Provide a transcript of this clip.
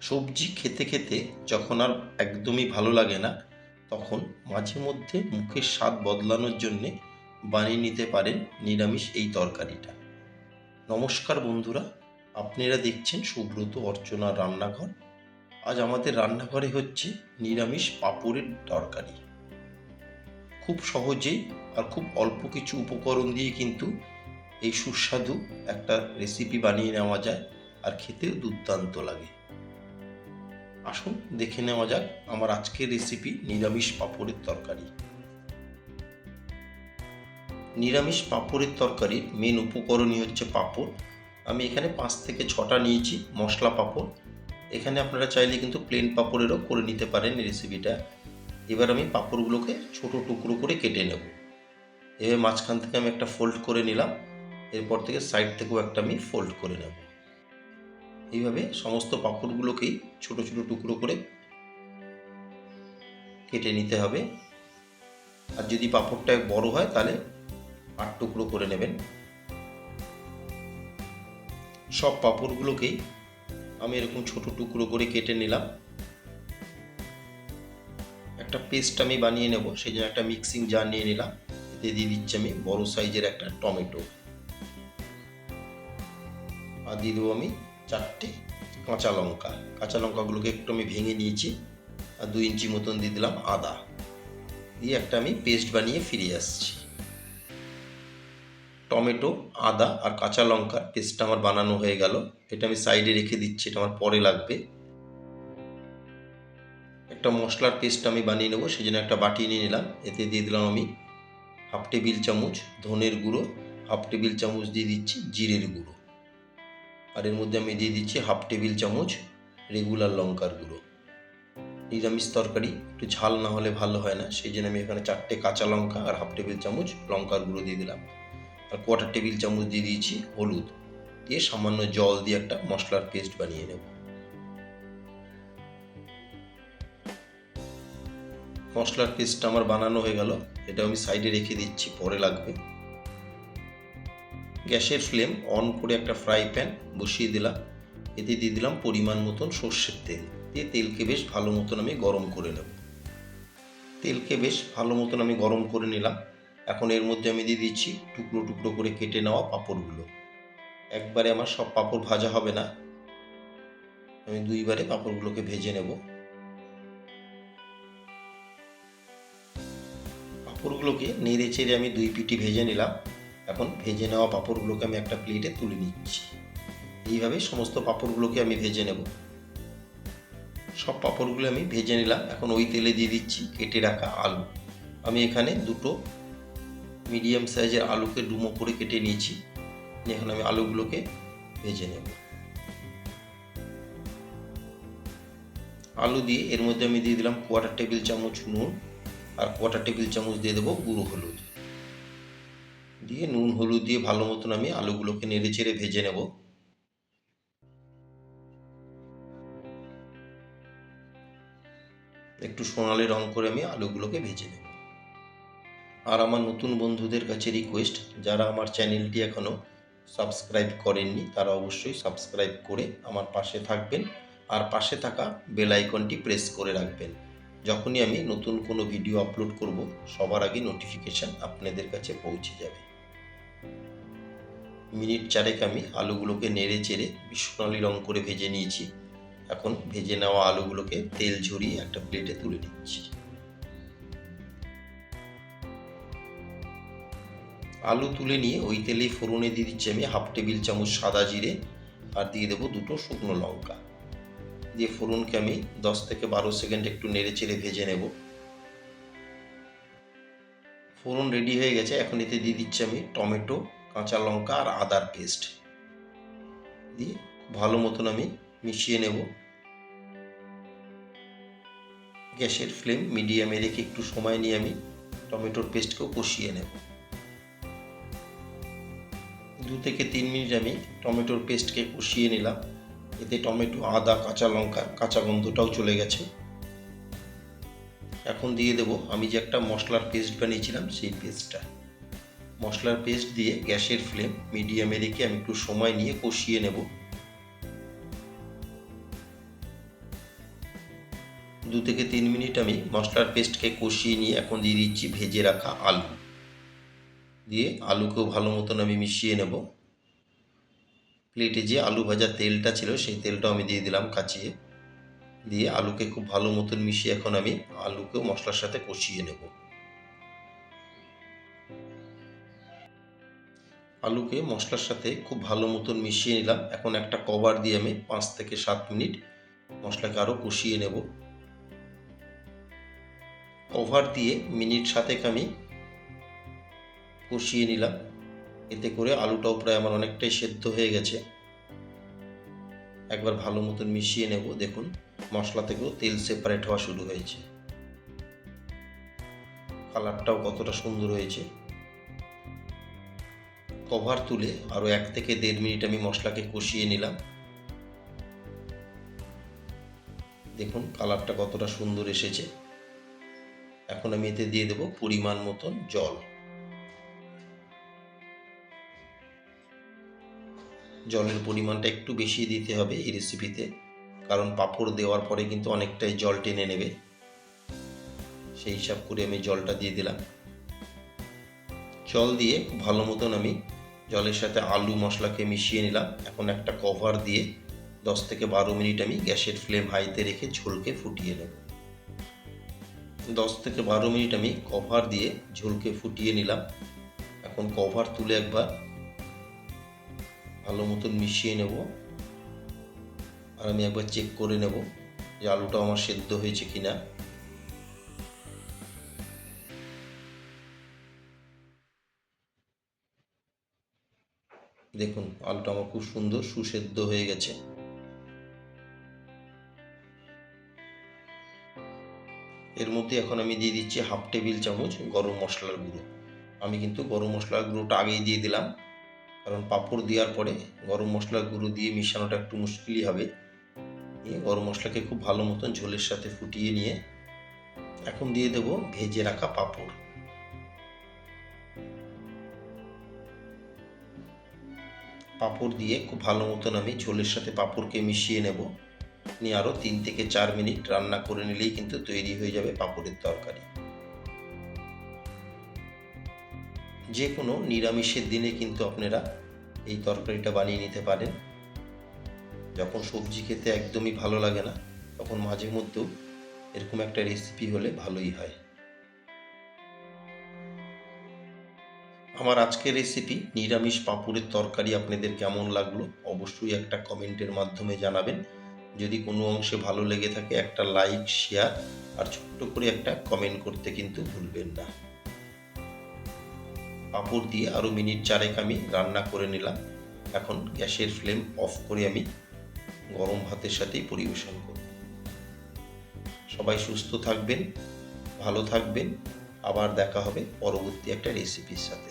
সবজি খেতে খেতে যখন আর একদমই ভালো লাগে না, তখন মাঝে মধ্যে মুখের স্বাদ বদলানোর জন্যে বানিয়ে নিতে পারেন নিরামিষ এই তরকারিটা। নমস্কার বন্ধুরা, আপনারা দেখছেন সুব্রত অর্চনার রান্নাঘর। আজ আমাদের রান্নাঘরে হচ্ছে নিরামিষ পাঁপড়ের তরকারি। খুব সহজেই আর খুব অল্প কিছু উপকরণ দিয়ে কিন্তু এই সুস্বাদু একটা রেসিপি বানিয়ে নেওয়া যায় আর খেতেও দুর্দান্ত লাগে। আসুন, দেখে নেওয়া যাক আমার আজকের রেসিপি নিরামিষ পাঁপড়ের তরকারি। নিরামিষ পাঁপড়ের তরকারির মেন উপকরণই হচ্ছে পাঁপড়। আমি এখানে পাঁচ থেকে ছটা নিয়েছি, মশলা পাঁপড়। এখানে আপনারা চাইলে কিন্তু প্লেন পাঁপড়েরও করে নিতে পারেন রেসিপিটা এবার আমি পাঁপড়গুলোকে ছোট টুকরো করে কেটে নেব। এভাবে মাঝখান থেকে আমি একটা ফোল্ড করে নিলাম। এরপর থেকে সাইড থেকেও একটা আমি ফোল্ড করে নেব। এইভাবে সমস্ত পাঁপড়গুলোকেই ছোট ছোট টুকরো করে কেটে নিতে হবে। আর যদি পাঁপড়টা বড় হয়, তাহলে আট টুকরো করে নেবেন। সব পাঁপড়গুলোকেই আমি এরকম ছোট টুকরো করে কেটে নিলাম। একটা পেস্ট আমি বানিয়ে নেব, সেই জন্য একটা মিক্সিং জার নিয়ে নিলাম। এতে দিয়ে দিচ্ছি আমি বড় সাইজের একটা টমেটো। আর দিয়ে দেবো আমি চারটে কাঁচা লঙ্কা। কাঁচা লঙ্কাগুলোকে একটু আমি ভেঙে নিয়েছি আর দুই ইঞ্চি মতন দিয়ে দিলাম আদা। দিয়ে একটা আমি পেস্ট বানিয়ে ফিরে আসছি। টমেটো, আদা আর কাঁচা লঙ্কার পেস্টটা আমার বানানো হয়ে গেল। এটা আমি সাইডে রেখে দিচ্ছি, এটা আমার পরে লাগবে। একটা মশলার পেস্ট আমি বানিয়ে নেব সেই জন্য একটা বাটি নিয়ে নিলাম। এতে দিয়ে দিলাম আমি হাফ টেবিল চামচ ধনের গুঁড়ো, হাফ টেবিল চামচ দিয়ে দিচ্ছি জিরের গুঁড়ো। আর এর মধ্যে আমি দিয়ে দিচ্ছি হাফ টেবিল চামচ রেগুলার লঙ্কার গুঁড়ো। নিরামিষ তরকারি, একটু ঝাল না হলে ভালো হয় না, সেই জন্য আমি এখানে চারটে কাঁচা লঙ্কা আর হাফ টেবিল চামচ লঙ্কার গুঁড়ো দিয়ে দিলাম। আর কোয়ার্টার টেবিল চামচ দিয়ে দিয়েছি হলুদ। দিয়ে সামান্য জল দিয়ে একটা মশলার পেস্ট বানিয়ে নেব। মশলার পেস্টটা আমার বানানো হয়ে গেল। এটা আমি সাইডে রেখে দিচ্ছি, পরে লাগবে। গ্যাসের ফ্লেম অন করে একটা ফ্রাই প্যান বসিয়ে দিলাম। এতে দিয়ে দিলাম পরিমাণ মতন সর্ষের তেল। দিয়ে তেলকে বেশ ভালো মতন আমি গরম করে নেব। তেলকে বেশ ভালো মতন আমি গরম করে নিলাম। এখন এর মধ্যে আমি দিয়ে দিচ্ছি টুকরো টুকরো করে কেটে নেওয়া পাঁপড়গুলো। একবারে আমার সব পাঁপড় ভাজা হবে না। আমি দুইবারে পাঁপড়গুলোকে ভেজে নেব। পাঁপড়গুলোকে নেড়ে চেড়ে আমি দুই পিটি ভেজে নিলাম। এখন ভেজে নেওয়া পাঁপড়গুলোকে আমি একটা প্লেটে তুলে নিচ্ছি। এইভাবে সমস্ত পাঁপড়গুলোকে আমি ভেজে নেব। সব পাঁপড়গুলো আমি ভেজে নিলাম। এখন ওই তেলে দিয়ে দিচ্ছি কেটে রাখা আলু। আমি এখানে দুটো মিডিয়াম সাইজের আলুকে ডুমো করে কেটে নিয়েছি। এখন আমি আলুগুলোকে ভেজে নেব। আলু দিয়ে এর মধ্যে আমি দিয়ে দিলাম কোয়ার্টার টেবিল চামচ নুন আর কোয়ার্টার টেবিল চামচ দিয়ে দেবো গুঁড়ো হলুদ। দিয়ে নুন, হলুদ দিয়ে ভালো মতন আমি আলুগুলোকে নেড়ে চেড়ে ভেজে নেব। একটু সোনালি রং করে আমি আলুগুলোকে ভেজে নেব। আর আমার নতুন বন্ধুদের কাছে রিকোয়েস্ট, যারা আমার চ্যানেলটি এখনও সাবস্ক্রাইব করেননি, তারা অবশ্যই সাবস্ক্রাইব করে আমার পাশে থাকবেন আর পাশে থাকা বেল আইকনটি প্রেস করে রাখবেন। যখনই আমি নতুন কোনো ভিডিও আপলোড করব, সবার আগে নোটিফিকেশান আপনাদের কাছে পৌঁছে যাবে। মিনিট চারেক আমি আলুগুলোকে নেড়ে চেড়ে সোনালি রং করে ভেজে নিয়েছি। এখন ভেজে নেওয়া আলুগুলোকে তেল ঝরিয়ে একটা প্লেটে তুলে নিচ্ছি। আলু তুলে নিয়ে ওই তেলেই ফোড়নে দিয়ে দিচ্ছি আমি হাফ টেবিল চামচ সাদা জিরে আর দিয়ে দেবো দুটো শুকনো লঙ্কা। দিয়ে ফোড়নকে আমি দশ থেকে বারো সেকেন্ড একটু নেড়ে চেড়ে ভেজে নেব। ফোড়ন রেডি হয়ে গেছে। এখন এতে দিয়ে দিচ্ছি আমি টমেটো কাঁচা লঙ্কা আর আদার পেস্ট দিয়ে ভালো মতন আমি মিশিয়ে নেব। গ্যাসের ফ্লেম মিডিয়ামে রেখে একটু সময় নিয়ে আমি টমেটোর পেস্টকেও কষিয়ে নেব। দু থেকে তিন মিনিট আমি টমেটোর পেস্টকে কষিয়ে নিলাম। এতে টমেটো, আদা, কাঁচা লঙ্কা, কাঁচা গন্ধটাও চলে গেছে। এখন দিয়ে দেব। আমি যে একটা মশলার পেস্ট বানিয়েছিলাম, সেই পেস্টটা মশলার পেস্ট দিয়ে গ্যাসের ফ্লেম মিডিয়ামে রেখে আমি একটু সময় নিয়ে কষিয়ে নেব। দু থেকে তিন মিনিট আমি মশলার পেস্টকে কষিয়ে নিয়ে এখন দিয়ে দিচ্ছি ভেজে রাখা আলু। দিয়ে আলুকেও ভালো মতন আমি মিশিয়ে নেব। প্লেটে যে আলু ভাজা তেলটা ছিল, সেই তেলটাও আমি দিয়ে দিলাম কাচিয়ে। দিয়ে আলুকে খুব ভালো মতন মিশিয়ে এখন আমি আলুকেও মশলার সাথে কষিয়ে নেব। আলুকে মশলার সাথে খুব ভালো মতন মিশিয়ে নিলাম। এখন একটা কভার দিয়ে আমি পাঁচ থেকে সাত মিনিট মশলাকে আরও কষিয়ে নেব। কভার দিয়ে মিনিট সাতেক আমি কষিয়ে নিলাম। এতে করে আলুটাও প্রায় আমার অনেকটাই সেদ্ধ হয়ে গেছে। একবার ভালো মতন মিশিয়ে নেব। দেখুন, মশলা থেকেও তেল সেপারেট হওয়া শুরু হয়েছে। কালারটাও কতটা সুন্দর হয়েছে। কভার তুলে আরও এক থেকে দেড় মিনিট আমি মশলাকে কষিয়ে নিলাম। দেখুন, কালারটা কতটা সুন্দর এসেছে। এখন আমি এতে দিয়ে দেব পরিমাণ মতন জল। জলের পরিমাণটা একটু বেশি দিতে হবে এই রেসিপিতে কারণ পাঁপড় দেওয়ার পরে কিন্তু অনেকটাই জল টেনে নেবে। সেই হিসাব করে আমি জলটা দিয়ে দিলাম। জল দিয়ে ভালো মতন আমি জলের সাথে আলু মশলাকে মিশিয়ে নিলাম। এখন একটা কভার দিয়ে দশ থেকে বারো মিনিট আমি গ্যাসের ফ্লেম হাইতে রেখে ঝোলকে ফুটিয়ে নেব। দশ থেকে বারো মিনিট আমি কভার দিয়ে ঝোলকে ফুটিয়ে নিলাম। এখন কভার তুলে একবার ভালো মতন মিশিয়ে নেব। আর আমি একবার চেক করে নেব যে আলুটা আমার সেদ্ধ হয়েছে কিনা। দেখুন, আলুটা আমার খুব সুন্দর সুসেদ্ধ হয়ে গেছে। এর মধ্যে এখন আমি দিয়ে দিচ্ছি হাফ টেবিল চামচ গরম মশলার গুঁড়ো। আমি কিন্তু গরম মশলার গুঁড়োটা আগেই দিয়ে দিলাম, কারণ পাঁপড় দেওয়ার পরে গরম মশলার গুঁড়ো দিয়ে মিশানোটা একটু মুশকিলই হবে। নিয়ে গরম মশলাকে খুব ভালো মতন ঝোলের সাথে ফুটিয়ে নিয়ে এখন দিয়ে দেবো ভেজে রাখা পাঁপড়। পাঁপড় দিয়ে খুব ভালো মতন আমি ঝোলের সাথে পাঁপড়কে মিশিয়ে নেব। নিয়ে আরও তিন থেকে চার মিনিট রান্না করে নিলেই কিন্তু তৈরি হয়ে যাবে পাঁপড়ের তরকারি। যে কোনো নিরামিষের দিনে কিন্তু আপনারা এই তরকারিটা বানিয়ে নিতে পারেন। যখন সবজি খেতে একদমই ভালো লাগে না, তখন মাঝে মধ্যেও এরকম একটা রেসিপি হলে ভালোই হয়। আমার আজকের রেসিপি নিরামিষ পাঁপড়ের তরকারি আপনাদের কেমন লাগল অবশ্যই একটা কমেন্টের মাধ্যমে জানাবেন। যদি কোনো অংশে ভালো লেগে থাকে একটা লাইক শেয়ার আর ছোট্ট করে একটা কমেন্ট করতে কিন্তু ভুলবেন না। পাঁপড় দিয়ে আরও মিনিট চারেক আমি রান্না করে নিলাম। এখন গ্যাসের ফ্লেম অফ করে আমি গরম ভাতের সাথেই পরিবেশন করব। সবাই সুস্থ থাকবেন, ভালো থাকবেন। আবার দেখা হবে পরবর্তী একটা রেসিপির সাথে।